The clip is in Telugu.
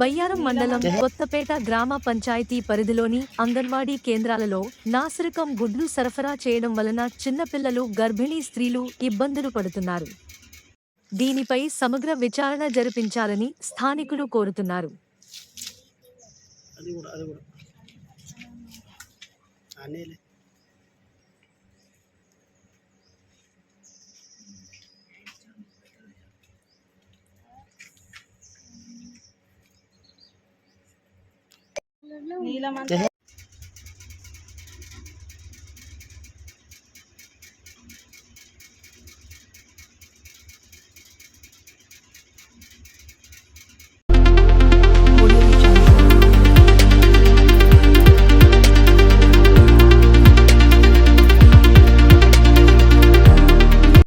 బయ్యారం మండలం కొత్తపేట గ్రామ పంచాయతీ పరిధిలోని అంగన్వాడీ కేంద్రాలలో నాసిరకం గుడ్లు సరఫరా చేయడం వలన చిన్నపిల్లలు గర్భిణీ స్త్రీలు ఇబ్బందులు పడుతున్నారు. దీనిపై సమగ్ర విచారణ జరిపించాలని స్థానికులు కోరుతున్నారు. అది కూడా అది కూడా. नीलम